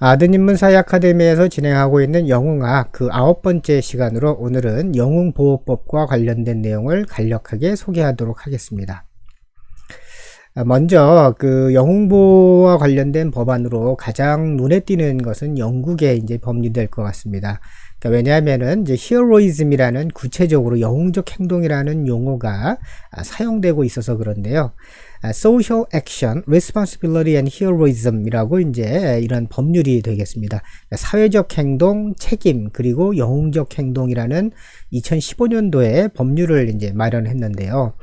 아드님은 사회 아카데미에서 진행하고 있는 영웅학 그 아홉 번째 시간으로 오늘은 영웅보호법과 관련된 내용을 간략하게 소개하도록 하겠습니다. 아, 먼저 그 영웅보호와 관련된 법안으로 가장 눈에 띄는 것은 영국의 이제 법률이 될것 같습니다. 그러니까 왜냐하면은 이제 히어로이즘이라는 구체적으로 영웅적 행동이라는 용어가 아, 사용되고 있어서 그런데요. 아, social action, responsibility and heroism이라고 이제 이런 법률이 되겠습니다. 그러니까 사회적 행동, 책임 그리고 영웅적 행동이라는 2015년도에 법률을 이제 마련했는데요.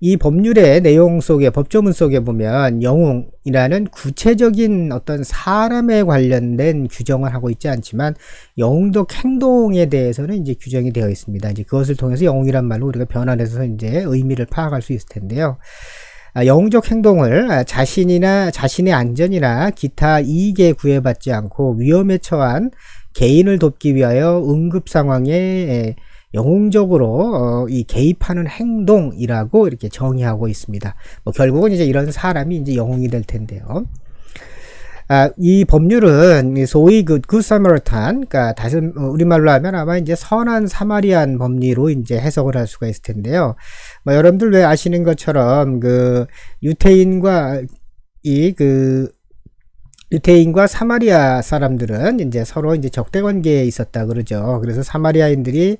이 법률의 내용 속에 법조문 속에 보면 영웅이라는 구체적인 어떤 사람에 관련된 규정을 하고 있지 않지만 영웅적 행동에 대해서는 이제 규정이 되어 있습니다. 이제 그것을 통해서 영웅이란 말로 우리가 변환해서 이제 의미를 파악할 수 있을 텐데요. 아, 영웅적 행동을 아, 자신이나 자신의 안전이나 기타 이익에 구애받지 않고 위험에 처한 개인을 돕기 위하여 응급 상황에 영웅적으로 어, 이 개입하는 행동이라고 이렇게 정의하고 있습니다. 뭐 결국은 이제 이런 사람이 이제 영웅이 될 텐데요. 아, 이 법률은 소위 그 굿사마르탄, 그러니까 다시 어, 우리말로 하면 아마 이제 선한 사마리안 법리로 이제 해석을 할 수가 있을 텐데요. 뭐 여러분들 왜 아시는 것처럼 그 유태인과 이그 유태인과 사마리아 사람들은 이제 서로 이제 적대 관계에 있었다 그러죠. 그래서 사마리아인들이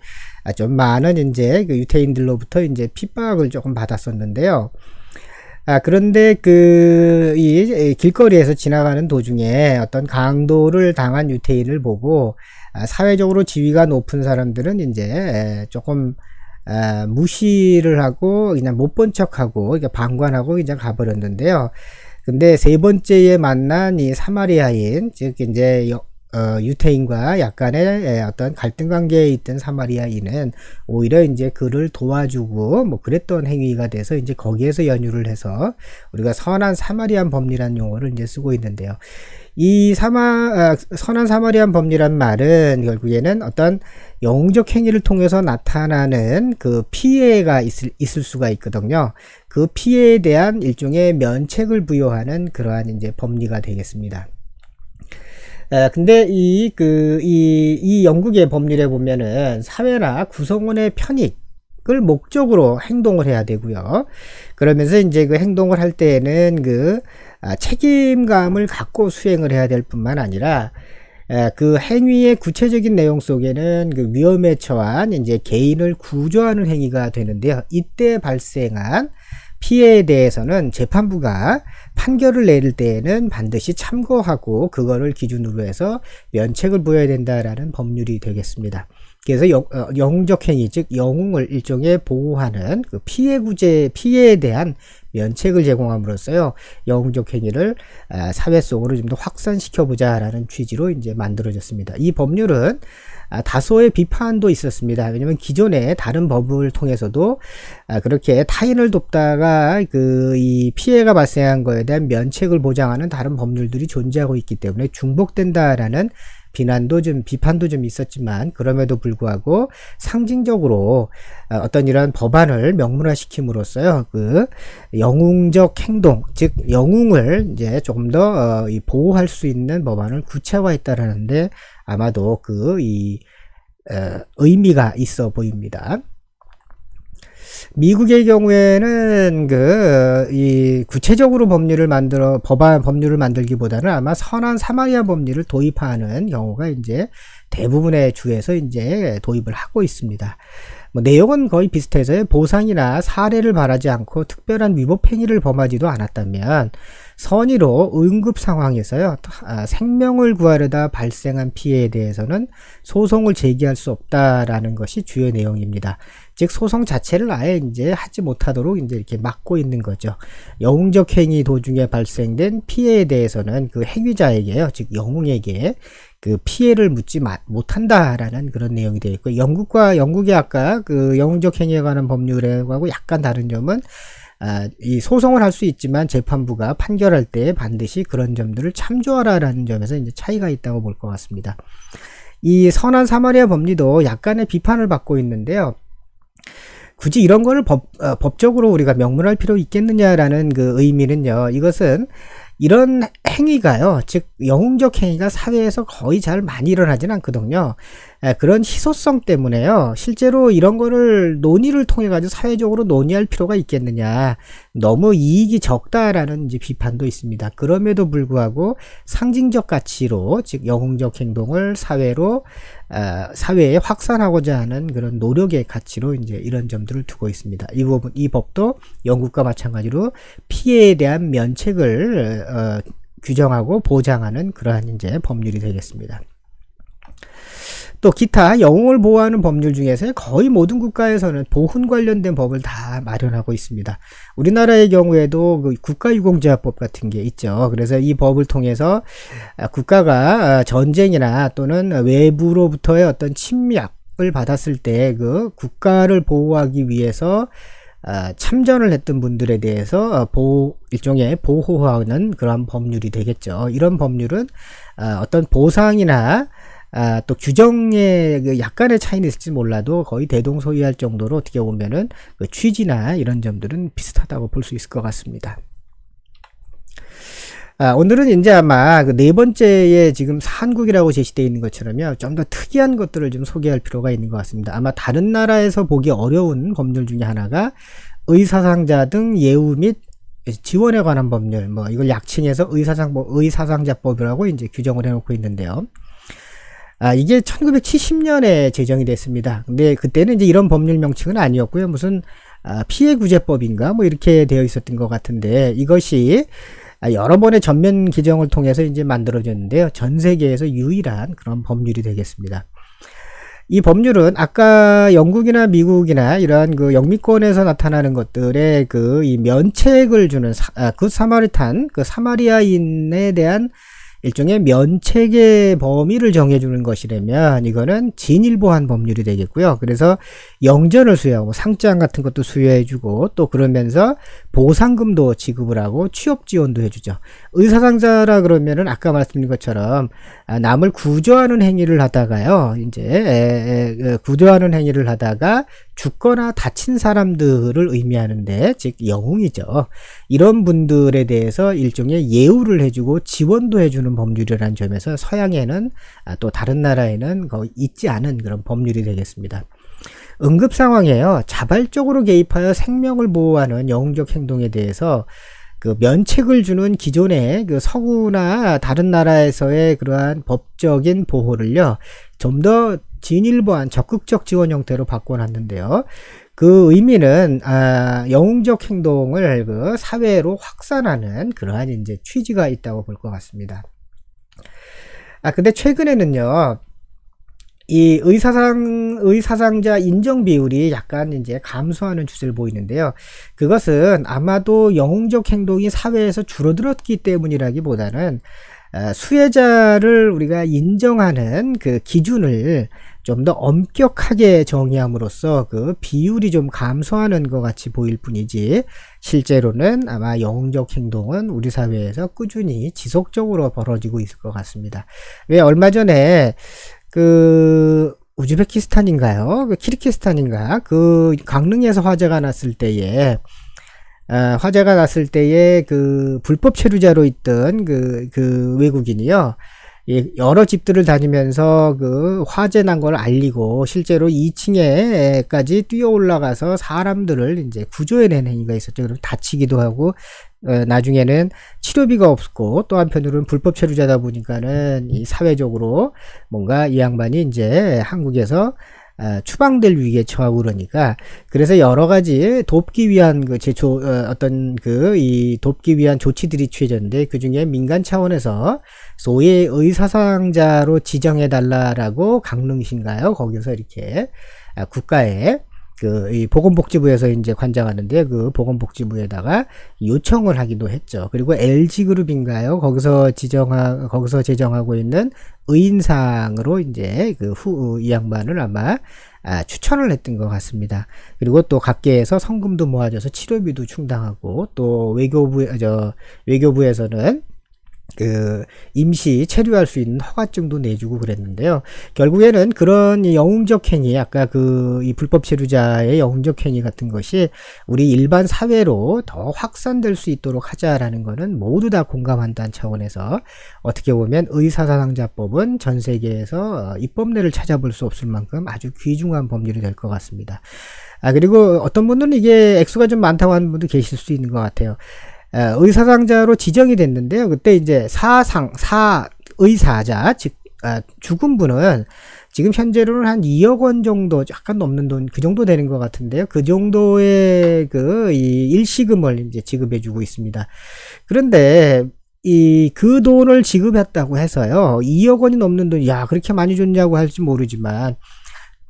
좀 많은 이제 그 유태인들로부터 이제 핍박을 조금 받았었는데요. 아, 그런데 그, 이 길거리에서 지나가는 도중에 어떤 강도를 당한 유태인을 보고 아, 사회적으로 지위가 높은 사람들은 이제 조금 아, 무시를 하고 그냥 못 본 척하고 그러니까 방관하고 그냥 가버렸는데요. 근데 세 번째에 만난 이 사마리아인 즉 이제 어, 유태인과 약간의 예, 어떤 갈등 관계에 있던 사마리아인은 오히려 이제 그를 도와주고 뭐 그랬던 행위가 돼서 이제 거기에서 연유를 해서 우리가 선한 사마리안 법리란 용어를 이제 쓰고 있는데요. 이 사마 아, 선한 사마리안 법리란 말은 결국에는 어떤 영웅적 행위를 통해서 나타나는 그 피해가 있을, 있을 수가 있거든요. 그 피해에 대한 일종의 면책을 부여하는 그러한 이제 법리가 되겠습니다. 에, 근데 이, 그, 이, 이 영국의 법률에 보면은 사회나 구성원의 편익 을 목적으로 행동을 해야 되고요. 그러면서 이제 그 행동을 할 때에는 그 아, 책임감을 갖고 수행을 해야 될 뿐만 아니라 에, 그 행위의 구체적인 내용 속에는 그 위험에 처한 이제 개인을 구조하는 행위가 되는데요. 이때 발생한 피해에 대해서는 재판부가 판결을 내릴 때에는 반드시 참고하고 그거를 기준으로 해서 면책을 부여야 된다라는 법률이 되겠습니다. 그래서 영, 어, 영웅적 행위 즉 영웅을 일종의 보호하는 그 피해 구제 피해에 대한 면책을 제공함으로써요 영웅적 행위를 아, 사회 속으로 좀 더 확산시켜 보자라는 취지로 이제 만들어졌습니다. 이 법률은 아, 다소의 비판도 있었습니다. 왜냐하면 기존의 다른 법을 통해서도 아, 그렇게 타인을 돕다가 그 이 피해가 발생한 거에 대한 면책을 보장하는 다른 법률들이 존재하고 있기 때문에 중복된다라는 비난도 좀 비판도 좀 있었지만 그럼에도 불구하고 상징적으로 어, 어떤 이런 법안을 명문화시킴으로써요 그 영웅적 행동 즉 영웅을 이제 조금 더 어, 보호할 수 있는 법안을 구체화했다라는데 아마도 그이 어, 의미가 있어 보입니다. 미국의 경우에는 그 이 구체적으로 법률을 만들어 법안 법률을 만들기보다는 아마 선한 사마리아 법률을 도입하는 경우가 이제 대부분의 주에서 이제 도입을 하고 있습니다. 뭐 내용은 거의 비슷해서 보상이나 사례를 바라지 않고 특별한 위법 행위를 범하지도 않았다면 선의로 응급 상황에서요 아, 생명을 구하려다 발생한 피해에 대해서는 소송을 제기할 수 없다라는 것이 주요 내용입니다. 즉 소송 자체를 아예 이제 하지 못하도록 이제 이렇게 막고 있는 거죠. 영웅적 행위 도중에 발생된 피해에 대해서는 그 행위자에게요, 즉 영웅에게 그 피해를 묻지 못한다라는 그런 내용이 되어 있고 영국과 영국이 아까 그 영웅적 행위에 관한 법률하고 약간 다른 점은 아, 이 소송을 할 수 있지만 재판부가 판결할 때 반드시 그런 점들을 참조하라라는 점에서 이제 차이가 있다고 볼 것 같습니다. 이 선한 사마리아 법리도 약간의 비판을 받고 있는데요. 굳이 이런 거를 법, 어, 법적으로 우리가 명문할 필요 있겠느냐라는 그 의미는요. 이것은 이런 행위가요, 즉 영웅적 행위가 사회에서 거의 잘 많이 일어나지는 않거든요. 에, 그런 희소성 때문에요. 실제로 이런 거를 논의를 통해 가지고 사회적으로 논의할 필요가 있겠느냐. 너무 이익이 적다라는 이제 비판도 있습니다. 그럼에도 불구하고 상징적 가치로 즉 영웅적 행동을 사회로 어, 사회에 확산하고자 하는 그런 노력의 가치로 이제 이런 점들을 두고 있습니다. 이 부분 이 법도 영국과 마찬가지로 피해에 대한 면책을 어, 규정하고 보장하는 그러한 이제 법률이 되겠습니다. 또 기타 영웅을 보호하는 법률 중에서 거의 모든 국가에서는 보훈 관련된 법을 다 마련하고 있습니다. 우리나라의 경우에도 그 국가유공제화법 같은 게 있죠. 그래서 이 법을 통해서 국가가 전쟁이나 또는 외부로부터의 어떤 침략을 받았을 때 그 국가를 보호하기 위해서 참전을 했던 분들에 대해서 보호, 일종의 보호하는 그런 법률이 되겠죠. 이런 법률은 어떤 보상이나 아, 또 규정의 그 약간의 차이는 있을지 몰라도 거의 대동소이할 정도로 어떻게 보면은 그 취지나 이런 점들은 비슷하다고 볼 수 있을 것 같습니다. 아, 오늘은 이제 아마 그 네 번째에 지금 한국이라고 제시되어 있는 것처럼요. 좀 더 특이한 것들을 좀 소개할 필요가 있는 것 같습니다. 아마 다른 나라에서 보기 어려운 법률 중에 하나가 의사상자 등 예우 및 지원에 관한 법률, 뭐 이걸 약칭해서 의사상 의사상자법이라고 이제 규정을 해놓고 있는데요. 아, 이게 1970년에 제정이 됐습니다. 근데 그때는 이제 이런 법률 명칭은 아니었고요. 무슨 아, 피해 구제법인가 뭐 이렇게 되어 있었던 것 같은데 이것이 아, 여러 번의 전면 개정을 통해서 이제 만들어졌는데요. 전 세계에서 유일한 그런 법률이 되겠습니다. 이 법률은 아까 영국이나 미국이나 이러한 그 영미권에서 나타나는 것들의 그 이 면책을 주는 사, 아, 그 사마리탄 그 사마리아인에 대한 일종의 면책의 범위를 정해주는 것이라면 이거는 진일보한 법률이 되겠고요. 그래서 영전을 수여하고 상장 같은 것도 수여해주고 또 그러면서 보상금도 지급을 하고 취업 지원도 해주죠. 의사상자라 그러면은 아까 말씀드린 것처럼 아, 남을 구조하는 행위를 하다가요. 이제 구조하는 행위를 하다가 죽거나 다친 사람들을 의미하는데 즉 영웅이죠. 이런 분들에 대해서 일종의 예우를 해주고 지원도 해주는 법률이라는 점에서 서양에는 아, 또 다른 나라에는 거의 있지 않은 그런 법률이 되겠습니다. 응급 상황에요. 자발적으로 개입하여 생명을 보호하는 영웅적 행동에 대해서 그 면책을 주는 기존의 그 서구나 다른 나라에서의 그러한 법적인 보호를요. 좀 더 진일보한 적극적 지원 형태로 바꿔놨는데요. 그 의미는 아, 영웅적 행동을 그 사회로 확산하는 그러한 이제 취지가 있다고 볼 것 같습니다. 아 근데 최근에는요. 이 의사상 의사상자 인정 비율이 약간 이제 감소하는 추세를 보이는데요. 그것은 아마도 영웅적 행동이 사회에서 줄어들었기 때문이라기보다는 어, 수혜자를 우리가 인정하는 그 기준을 좀 더 엄격하게 정의함으로써 그 비율이 좀 감소하는 것 같이 보일 뿐이지 실제로는 아마 영웅적 행동은 우리 사회에서 꾸준히 지속적으로 벌어지고 있을 것 같습니다. 왜 얼마 전에 그 우즈베키스탄인가요? 그 키르키스탄인가? 그 강릉에서 화재가 났을 때에 아, 화재가 났을 때에 그 불법 체류자로 있던 그, 그 외국인이요. 여러 집들을 다니면서 그 화재 난 걸 알리고 실제로 2층에까지 뛰어 올라가서 사람들을 이제 구조해낸 행위가 있었죠. 그럼 다치기도 하고 어, 나중에는 치료비가 없고 또 한편으로는 불법 체류자다 보니까는 이 사회적으로 뭔가 이 양반이 이제 한국에서 어, 추방될 위기에 처하고 그러니까 그래서 여러 가지 돕기 위한 그 제조 어, 어떤 그 이 돕기 위한 조치들이 취해졌는데 그 중에 민간 차원에서 소위 의사상자로 지정해 달라라고 강릉신가요? 거기서 이렇게 아, 국가에 그 이 보건복지부에서 이제 관장하는데 그 보건복지부에다가 요청을 하기도 했죠. 그리고 LG 그룹인가요? 거기서 지정하 거기서 제정하고 있는 의인상으로 이제 그 후 이 양반을 아마 아, 추천을 했던 것 같습니다. 그리고 또 각계에서 성금도 모아져서 치료비도 충당하고 또 외교부 저 외교부에서는 그 임시 체류할 수 있는 허가증도 내주고 그랬는데요. 결국에는 그런 이 영웅적 행위, 아까 그 이 불법 체류자의 영웅적 행위 같은 것이 우리 일반 사회로 더 확산될 수 있도록 하자라는 거는 모두 다 공감한다는 차원에서 어떻게 보면 의사사상자법은 전 세계에서 어, 입법례를 찾아볼 수 없을 만큼 아주 귀중한 법률이 될 것 같습니다. 아 그리고 어떤 분들은 이게 액수가 좀 많다고 하는 분도 계실 수 있는 것 같아요. 의사상자로 지정이 됐는데요. 그때 이제 사상, 사, 의사자, 즉, 아, 죽은 분은 지금 현재로는 한 2억 원 정도, 약간 넘는 돈, 그 정도 되는 것 같은데요. 그 정도의 그, 이 일시금을 이제 지급해주고 있습니다. 그런데, 이, 그 돈을 지급했다고 해서요. 2억 원이 넘는 돈, 야, 그렇게 많이 줬냐고 할지 모르지만,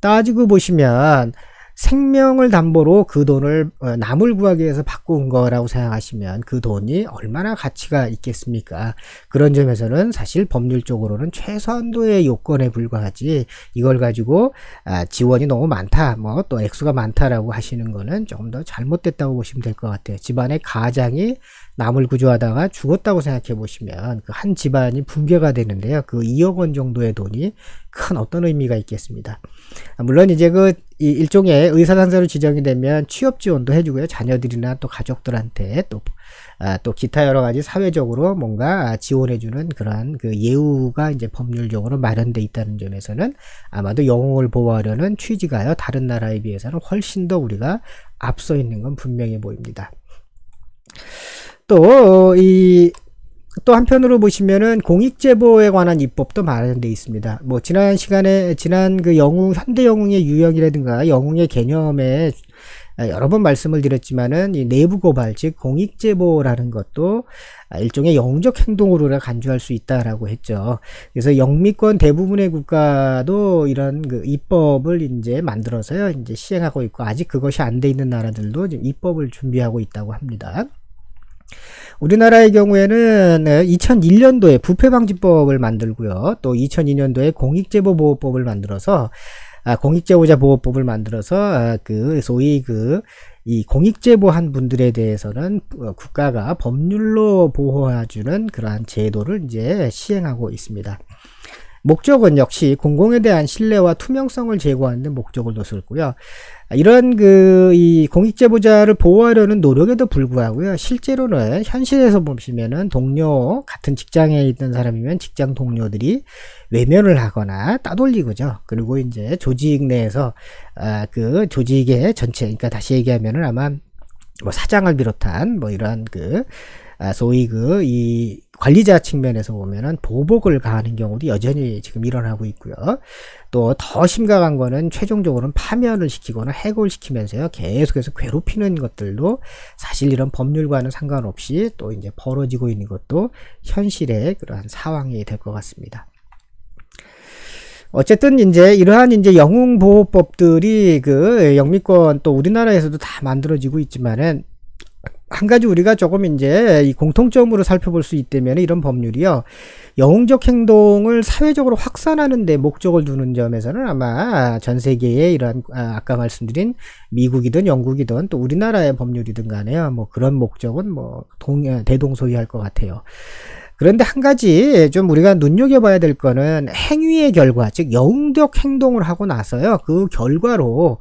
따지고 보시면, 생명을 담보로 그 돈을 어, 남을 구하기 위해서 바꾼 거라고 생각하시면 그 돈이 얼마나 가치가 있겠습니까? 그런 점에서는 사실 법률적으로는 최소한도의 요건에 불과하지 이걸 가지고 아, 지원이 너무 많다, 뭐 또 액수가 많다라고 하시는 거는 조금 더 잘못됐다고 보시면 될 것 같아요. 집안의 가장이 남을 구조하다가 죽었다고 생각해 보시면 그 한 집안이 붕괴가 되는데요. 그 2억 원 정도의 돈이 큰 어떤 의미가 있겠습니다. 아, 물론 이제 그 일종의 의사상사로 지정이 되면 취업 지원도 해주고요. 자녀들이나 또 가족들한테 또, 아, 또 기타 여러 가지 사회적으로 뭔가 지원해주는 그러한 그 예우가 이제 법률적으로 마련돼 있다는 점에서는 아마도 영웅을 보호하려는 취지가요. 다른 나라에 비해서는 훨씬 더 우리가 앞서 있는 건 분명해 보입니다. 또, 이, 또 한편으로 보시면은 공익 제보에 관한 입법도 마련되어 있습니다. 뭐 지난 시간에 지난 그 영웅 현대 영웅의 유형이라든가 영웅의 개념에 여러 번 말씀을 드렸지만은 이 내부 고발 즉 공익 제보라는 것도 일종의 영웅적 행동으로 간주할 수 있다라고 했죠. 그래서 영미권 대부분의 국가도 이런 그 입법을 이제 만들어서요 이제 시행하고 있고 아직 그것이 안 돼 있는 나라들도 지금 입법을 준비하고 있다고 합니다. 우리나라의 경우에는 2001년도에 부패방지법을 만들고요. 또 2002년도에 공익제보보호법을 만들어서 아, 공익제보자 보호법을 만들어서 아, 그 소위 그 이 공익제보한 분들에 대해서는 어, 국가가 법률로 보호해주는 그러한 제도를 이제 시행하고 있습니다. 목적은 역시 공공에 대한 신뢰와 투명성을 제고하는 데 목적을 뒀었고요. 이런 그 이 공익제보자를 보호하려는 노력에도 불구하고요. 실제로는 현실에서 보시면은 동료 같은 직장에 있던 사람이면 직장 동료들이 외면을 하거나 따돌리고죠. 그리고 이제 조직 내에서 아 그 조직의 전체 그러니까 다시 얘기하면은 아마 뭐 사장을 비롯한 뭐 이런 그 아, 소위 그 이 관리자 측면에서 보면은 보복을 가하는 경우도 여전히 지금 일어나고 있고요. 또 더 심각한 거는 최종적으로는 파면을 시키거나 해고를 시키면서요. 계속해서 괴롭히는 것들도 사실 이런 법률과는 상관없이 또 이제 벌어지고 있는 것도 현실의 그러한 상황이 될 것 같습니다. 어쨌든 이제 이러한 이제 영웅 보호법들이 그 영미권 또 우리나라에서도 다 만들어지고 있지만은 한 가지 우리가 조금 이제 이 공통점으로 살펴볼 수 있다면 이런 법률이요. 영웅적 행동을 사회적으로 확산하는 데 목적을 두는 점에서는 아마 전 세계의 이러한 아, 아까 말씀드린 미국이든 영국이든 또 우리나라의 법률이든 간에요. 뭐 그런 목적은 뭐 동, 대동소이할 것 같아요. 그런데 한 가지 좀 우리가 눈여겨봐야 될 거는 행위의 결과, 즉 영웅적 행동을 하고 나서요. 그 결과로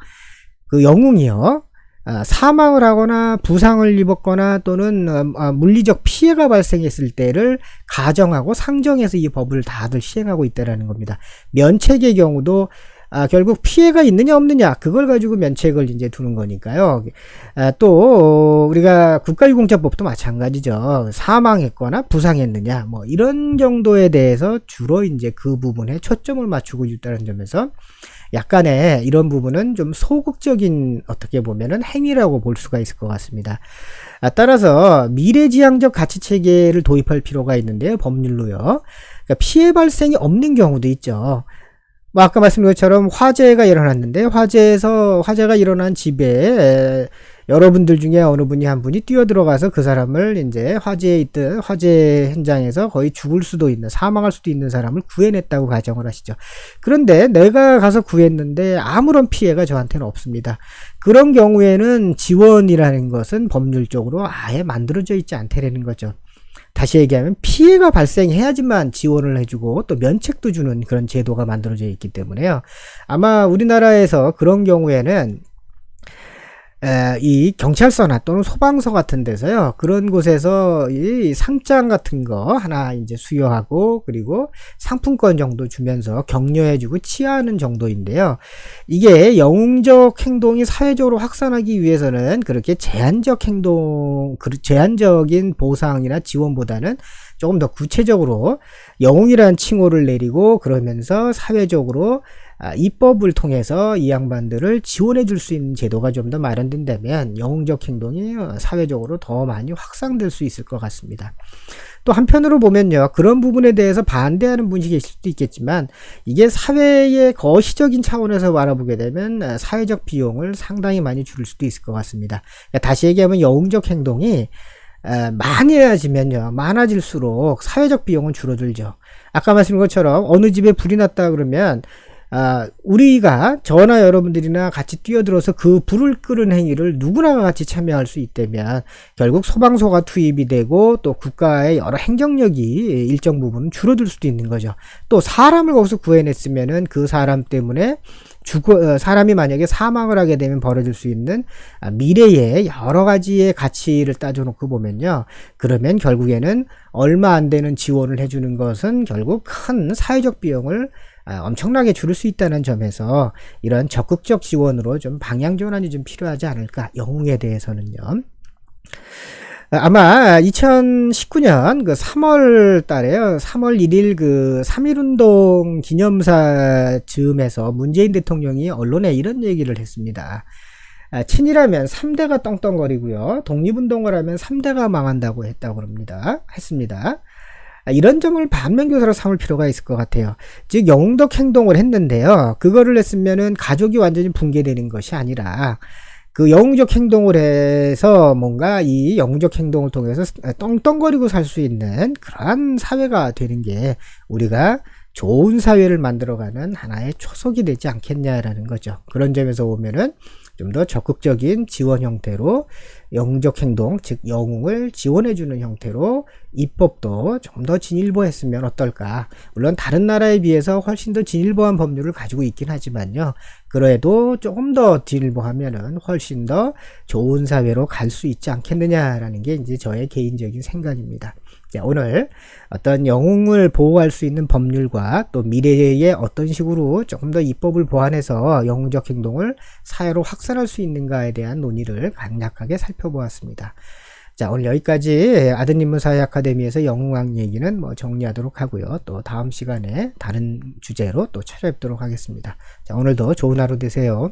그 영웅이요. 아, 사망을 하거나 부상을 입었거나 또는 어, 아, 물리적 피해가 발생했을 때를 가정하고 상정해서 이 법을 다들 시행하고 있다는 겁니다. 면책의 경우도 아, 결국 피해가 있느냐 없느냐 그걸 가지고 면책을 이제 두는 거니까요. 아, 또 우리가 국가유공자법도 마찬가지죠. 사망했거나 부상했느냐 뭐 이런 정도에 대해서 주로 이제 그 부분에 초점을 맞추고 있다는 점에서 약간의 이런 부분은 좀 소극적인 어떻게 보면은 행위라고 볼 수가 있을 것 같습니다. 아, 따라서 미래지향적 가치 체계를 도입할 필요가 있는데요. 법률로요. 그러니까 피해 발생이 없는 경우도 있죠. 뭐 아까 말씀드린 것처럼 화재가 일어났는데 화재에서 화재가 일어난 집에 여러분들 중에 어느 분이 한 분이 뛰어들어가서 그 사람을 이제 화재에 있던 화재 현장에서 거의 죽을 수도 있는 사망할 수도 있는 사람을 구해냈다고 가정을 하시죠. 그런데 내가 가서 구했는데 아무런 피해가 저한테는 없습니다. 그런 경우에는 지원이라는 것은 법률적으로 아예 만들어져 있지 않다라는 거죠. 다시 얘기하면 피해가 발생해야지만 지원을 해주고 또 면책도 주는 그런 제도가 만들어져 있기 때문에요. 아마 우리나라에서 그런 경우에는 에, 이 경찰서나 또는 소방서 같은 데서요. 그런 곳에서 이 상장 같은 거 하나 이제 수여하고 그리고 상품권 정도 주면서 격려해주고 치하하는 정도인데요. 이게 영웅적 행동이 사회적으로 확산하기 위해서는 그렇게 제한적 행동 그 제한적인 보상이나 지원보다는 조금 더 구체적으로 영웅이라는 칭호를 내리고 그러면서 사회적으로 아, 입법을 통해서 이 양반들을 지원해 줄 수 있는 제도가 좀 더 마련된다면 영웅적 행동이 어, 사회적으로 더 많이 확산될 수 있을 것 같습니다. 또 한편으로 보면요. 그런 부분에 대해서 반대하는 분이 계실 수도 있겠지만 이게 사회의 거시적인 차원에서 바라보게 되면 어, 사회적 비용을 상당히 많이 줄일 수도 있을 것 같습니다. 그러니까 다시 얘기하면 영웅적 행동이 어, 많이해지면요 많아질수록 사회적 비용은 줄어들죠. 아까 말씀드린 것처럼 어느 집에 불이 났다 그러면 아, 우리가 저나 여러분들이나 같이 뛰어들어서 그 불을 끄는 행위를 누구나 같이 참여할 수 있다면 결국 소방서가 투입이 되고 또 국가의 여러 행정력이 일정 부분 줄어들 수도 있는 거죠. 또 사람을 거기서 구해냈으면은 그 사람 때문에 죽어 어, 사람이 만약에 사망을 하게 되면 벌어질 수 있는 아, 미래의 여러 가지의 가치를 따져놓고 보면요. 그러면 결국에는 얼마 안 되는 지원을 해주는 것은 결국 큰 사회적 비용을 아, 엄청나게 줄일 수 있다는 점에서 이런 적극적 지원으로 좀 방향 전환이 좀 필요하지 않을까 영웅에 대해서는요. 아마 2019년 그 3월 달에요. 3월 1일 그 3.1운동 기념사 즈음에서 문재인 대통령이 언론에 이런 얘기를 했습니다. 아, 친이라면 3대가 떵떵거리고요. 독립운동을 하면 3대가 망한다고 했다고 합니다. 했습니다. 아, 이런 점을 반면교사로 삼을 필요가 있을 것 같아요. 즉 영웅적 행동을 했는데요. 그거를 했으면은 가족이 완전히 붕괴되는 것이 아니라 그 영웅적 행동을 해서 뭔가 이 영웅적 행동을 통해서 떵떵거리고 살 수 있는 그러한 사회가 되는 게 우리가 좋은 사회를 만들어가는 하나의 초석이 되지 않겠냐라는 거죠. 그런 점에서 보면은 좀 더 적극적인 지원 형태로 영웅적 행동, 즉 영웅을 지원해주는 형태로 입법도 좀 더 진일보했으면 어떨까. 물론 다른 나라에 비해서 훨씬 더 진일보한 법률을 가지고 있긴 하지만요. 그래도 조금 더 진일보하면은 훨씬 더 좋은 사회로 갈 수 있지 않겠느냐라는 게 이제 저의 개인적인 생각입니다. 자, 오늘 어떤 영웅을 보호할 수 있는 법률과 또 미래에 어떤 식으로 조금 더 입법을 보완해서 영웅적 행동을 사회로 확산할 수 있는가에 대한 논의를 간략하게 살펴보았습니다. 자, 오늘 여기까지 아드님은 사회 아카데미에서 영웅학 얘기는 뭐 정리하도록 하고요. 또 다음 시간에 다른 주제로 또 찾아뵙도록 하겠습니다. 자, 오늘도 좋은 하루 되세요.